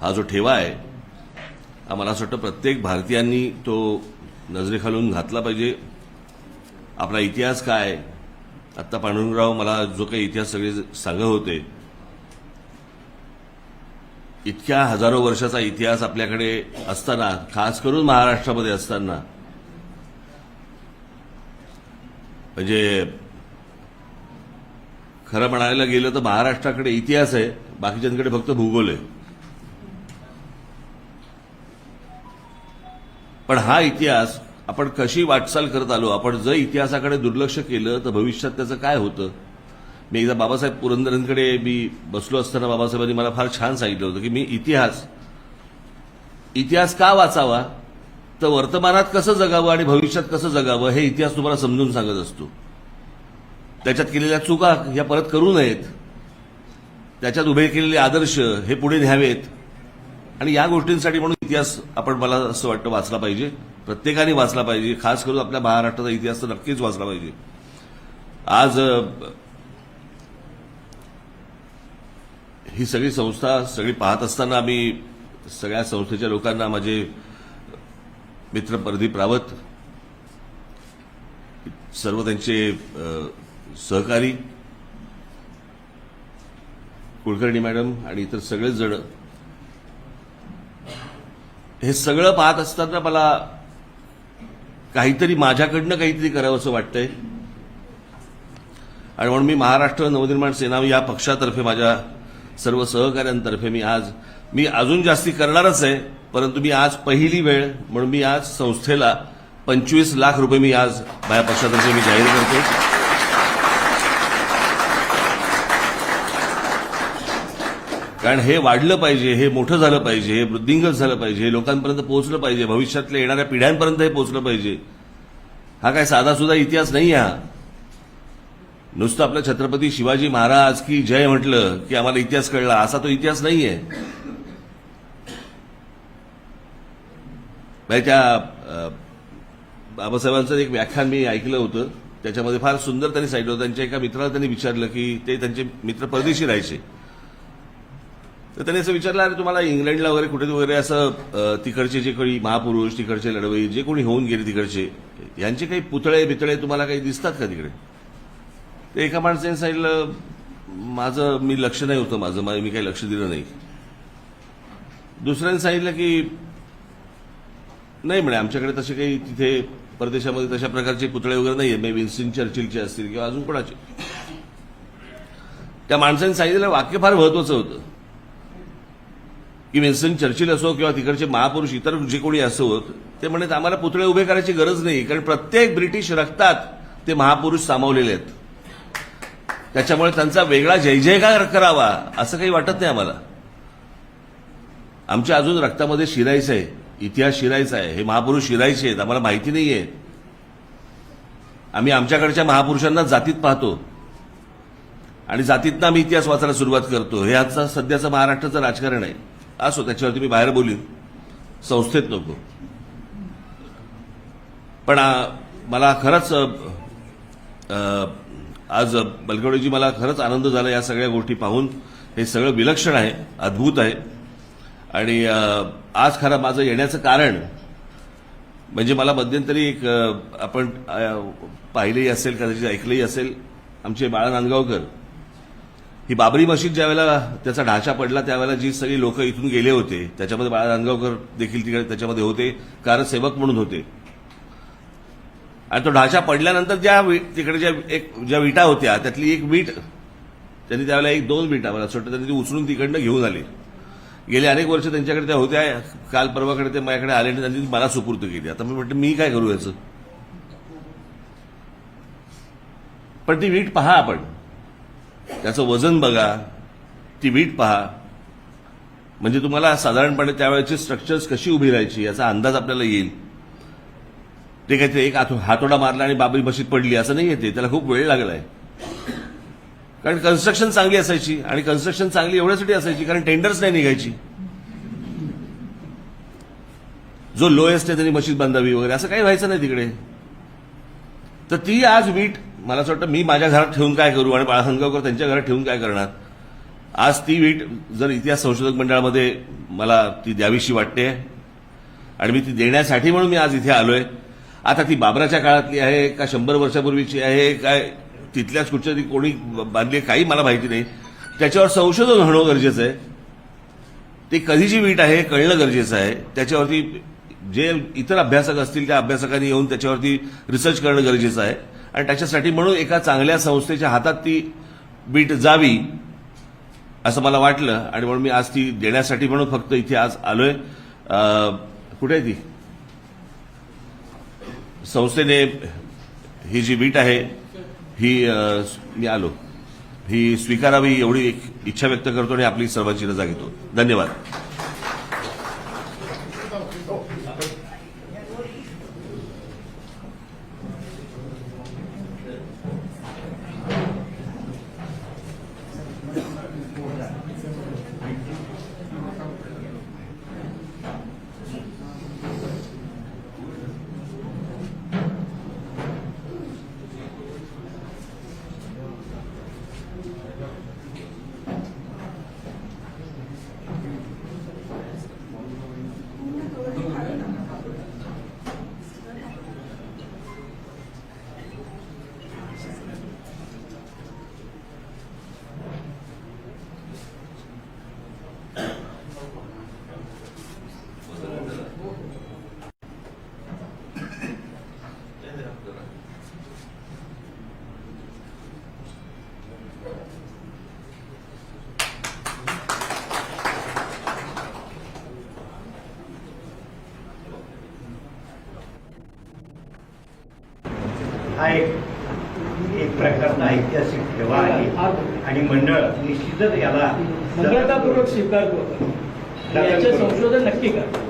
हा जो ठेवा आहे हा मला असं वाटतं प्रत्येक भारतीयांनी तो नजरेखालून घातला पाहिजे. आपला इतिहास काय? आत्ता पांडुरंगराव मला जो काही इतिहास सगळे सांगत होते इतक्या हजारो वर्षाचा इतिहास आपल्याकडे असताना खास करून महाराष्ट्रामध्ये असताना म्हणजे खरं म्हणायला गेलं तर महाराष्ट्राकडे इतिहास आहे बाकीच्यांकडे फक्त भूगोल आहे. पण हा इतिहास आपण कशी वाटचाल करत आलो आपण जर इतिहासाकडे दुर्लक्ष केलं तर भविष्यात त्याचं काय होतं? मी एकदा बाबासाहेब पुरंदरेंकडे मी बसलो असताना बाबासाहेबांनी मला फार छान सांगितलं होतं की मी इतिहास इतिहास का वाचावा? तर वर्तमानात कसं जगावं आणि भविष्यात कसं जगावं हे इतिहास तुम्हाला समजून सांगत असतो. त्याच्यात केलेल्या चुका या परत करू नयेत. त्याच्यात उभे केलेले आदर्श हे पुढे न्यावेत. आणि या गोष्टींसाठी म्हणून इतिहास आपण मला असं वाटतं वाचला पाहिजे. प्रत्येकाने वाचला पाहिजे. खास करून आपल्या महाराष्ट्राचा इतिहास तर नक्कीच वाचला पाहिजे. आज ही सगळी संस्था सगळी पाहत असताना आम्ही सगळ्या संस्थेच्या लोकांना माझे मित्र प्रदीप रावत सर्व त्यांचे सहकारी कुलकर्णी मॅडम आणि इतर सगळेच जण हे सगळं पाहत असताना मला काहीतरी माझ्याकडनं काहीतरी करावं असं वाटतंय. आणि म्हणून मी महाराष्ट्र नवनिर्माण सेना या पक्षातर्फे माझ्या सर्व सहकाऱ्यांतर्फे मी आज मी अजून जास्ती करणारच आहे परंतु मी आज पहिली वेळ म्हणून मी आज संस्थेला पंचवीस लाख रुपये मी आज माझ्या पक्षातर्फे मी जाहीर करतो कारण हे वाढलं पाहिजे हे मोठं झालं पाहिजे हे वृद्धिंगत झालं पाहिजे हे लोकांपर्यंत पोहोचलं पाहिजे भविष्यातल्या येणाऱ्या पिढ्यांपर्यंत हे पोहोचलं पाहिजे. हा काय साधा सुद्धा इतिहास नाही हा. नुसतं आपलं छत्रपती शिवाजी महाराज की जय म्हटलं की आम्हाला इतिहास कळला असा तो इतिहास नाहीये. आहे त्या बाबासाहेबांचं एक व्याख्यान मी ऐकलं होतं त्याच्यामध्ये फार सुंदर त्यांनी सांगितलं होतं त्यांच्या एका मित्राला त्यांनी विचारलं की ते त्यांचे मित्र परदेशी राहायचे. तर त्यांनी असं विचारलं अरे तुम्हाला इंग्लंडला वगैरे कुठे वगैरे असं तिकडचे जे कोणी महापुरुष तिकडचे लढवई जे कोणी होऊन गेले तिकडचे यांचे काही पुतळे बितळे तुम्हाला काही दिसतात का तिकडे? ते एका माणसाने सांगितलं माझं मी लक्ष नाही होतं माझं मी काही लक्ष दिलं नाही. दुसऱ्याने सांगितलं की नाही म्हणे आमच्याकडे तसे काही तिथे परदेशामध्ये तशा प्रकारचे पुतळे वगैरे नाही मे विन्स्टन चर्चिलचे असतील किंवा अजून कोणाचे. त्या माणसाने सांगितलेलं वाक्य फार महत्वाचं होतं. की विन्स्टन चर्चिल असो किंवा तिकडचे महापुरुष इतर जे कोणी असो ते म्हणत आम्हाला पुतळे उभे करायची गरज नाही कारण प्रत्येक ब्रिटिश रक्तात ते महापुरुष सामावलेले आहेत. त्याच्यामुळे त्यांचा वेगळा जय जयकार करावा असं काही वाटत नाही आम्हाला. आमच्या अजून रक्तामध्ये शिरायचं आहे इतिहास शिरायचा आहे हे महापुरुष शिरायचे आहेत आम्हाला माहिती नाहीये आम्ही आमच्याकडच्या महापुरुषांना जातीत पाहतो. आणि जातीतनं आम्ही इतिहास वाचायला सुरुवात करतो. हे आजचा सध्याचं महाराष्ट्राचं राजकारण आहे. असो त्याच्यावरती मी बाहेर बोलीन. संस्थेत नको. पण मला खरंच आज बलकवडेजी मला खरंच आनंद झाला या सगळ्या गोष्टी पाहून. हे सगळं विलक्षण आहे अद्भुत आहे. आणि आज खरं माझं येण्याचं कारण म्हणजे मला मध्यंतरी एक आपण पाहिलंही असेल कदाचित ऐकलंही असेल आमचे बाळा नांदगावकर. ही बाबरी मशीद ज्यावेळेला त्याचा ढाचा पडला त्यावेळेला जी सगळी लोक इथून गेले होते त्याच्यामध्ये बाळा नांदगावकर देखील तिकडे त्याच्यामध्ये होते कारसेवक म्हणून होते. आणि तो ढाचा पडल्यानंतर ज्या वि- तिकडे ज्या एक ज्या विटा होत्या त्यातली एक वीट त्यांनी त्यावेळेला एक दोन विटा मला असं वाटतं त्यांनी ती उचलून तिकडनं घेऊन आले. गेले अनेक वर्ष त्यांच्याकडे त्या होत्या काल परवाकडे ते माझ्याकडे आले आणि त्यांनी ती मला सुपूर्त केली. आता मी म्हटलं मी काय करू याचं? पण ती वीट पहा आपण. त्याचं वजन बघा ती वीट पहा. म्हणजे तुम्हाला साधारणपणे त्यावेळेची स्ट्रक्चर्स कशी उभी राहायची याचा अंदाज आपल्याला येईल. ते काहीतरी एक हातोडा मारला आणि बाबरी मशीद पडली असं नाही येते त्याला खूप वेळ लागलाय. कारण कन्स्ट्रक्शन चांगली असायची आणि कन्स्ट्रक्शन चांगली एवढ्यासाठी असायची कारण टेंडर्स नाही निघायची. जो लोएस्ट आहे त्यांनी मशीद बांधावी वगैरे असं काही व्हायचं नाही तिकडे. तर ती आज वीट मला असं वाटतं मी माझ्या घरात ठेवून काय करू आणि बाळासंगावकर त्यांच्या घरात ठेवून काय करणार? आज ती वीट जर इतिहास संशोधक मंडळामध्ये मला ती द्यावीशी वाटते आणि मी ती देण्यासाठी म्हणून मी आज इथे आलोय. आता ती बाबराच्या काळातली आहे का शंभर वर्षापूर्वीची आहे काय तिथल्याच कुठच्या ती कोणी बांधली काही मला माहिती नाही. त्याच्यावर संशोधन होणं गरजेचं आहे. ती कधीची वीट आहे कळणं गरजेचं आहे. त्याच्यावरती जे इतर अभ्यासक असतील त्या अभ्यासकांनी येऊन त्याच्यावरती रिसर्च करणं गरजेचं आहे. आणि त्याच्यासाठी म्हणून एका चांगल्या संस्थेच्या हातात ती बीट जावी असं मला वाटलं. आणि म्हणून मी आज ती देण्यासाठी म्हणून फक्त इथे आज आलोय. कुठे आहे ती? संस्थेने ही जी बीट आहे ही मी आलो. ही स्वीकारावी एवढी एक इच्छा व्यक्त करतो आणि आपली सर्वांची रजा घेतो. धन्यवाद. हा एक एक प्रकारचा ऐतिहासिक ठेवा आहे. आणि मंडळ निश्चितच याला नम्रतापूर्वक स्वीकार करतो आणि याचे संशोधन नक्की करा.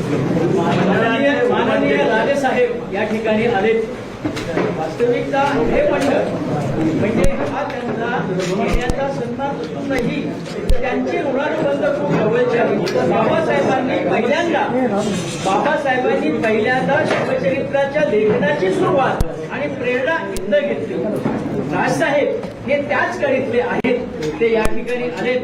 माननीय माननीय राजे साहेब या ठिकाणी आले वास्तविकता हे मंडळ म्हणजे हा त्यांचा येण्याचा सन्मान असूनही त्यांचे ऋणानुबंध खूप जवळचे बाबासाहेबांनी पहिल्यांदा बाबासाहेबांनी पहिल्यांदा शिवचरित्राच्या लेखनाची सुरुवात आणि प्रेरणा इथं घेतली. राजसाहेब हे त्याच कडीतले आहेत. ते या ठिकाणी आलेत.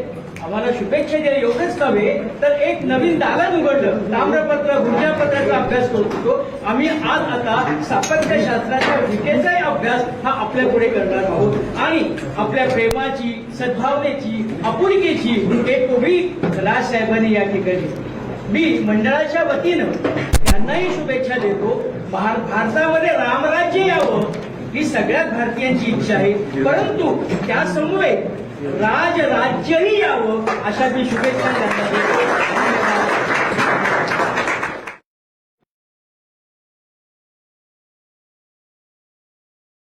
आम्हाला शुभेच्छा द्या. एवढंच नव्हे तर एक नवीन दालन उघडलं. ताम्रपत्र गुर्जापत्राचा अभ्यास करत होतो आम्ही आज आता स्थापत्यशास्त्राच्या विकेचाही अभ्यास हा आपल्या पुढे करणार आहोत. आणि आपल्या प्रेमाची सद्भावनेची आपुलकीची एक उभी राजसाहेबांनी या ठिकाणी. मी मंडळाच्या वतीनं त्यांनाही शुभेच्छा देतो. भार- भारतामध्ये रामराज्य यावं ही सगळ्यात भारतीयांची इच्छा आहे. परंतु त्या समवेत राज राज्यही यावं अशा मी शुभेच्छा त्यांना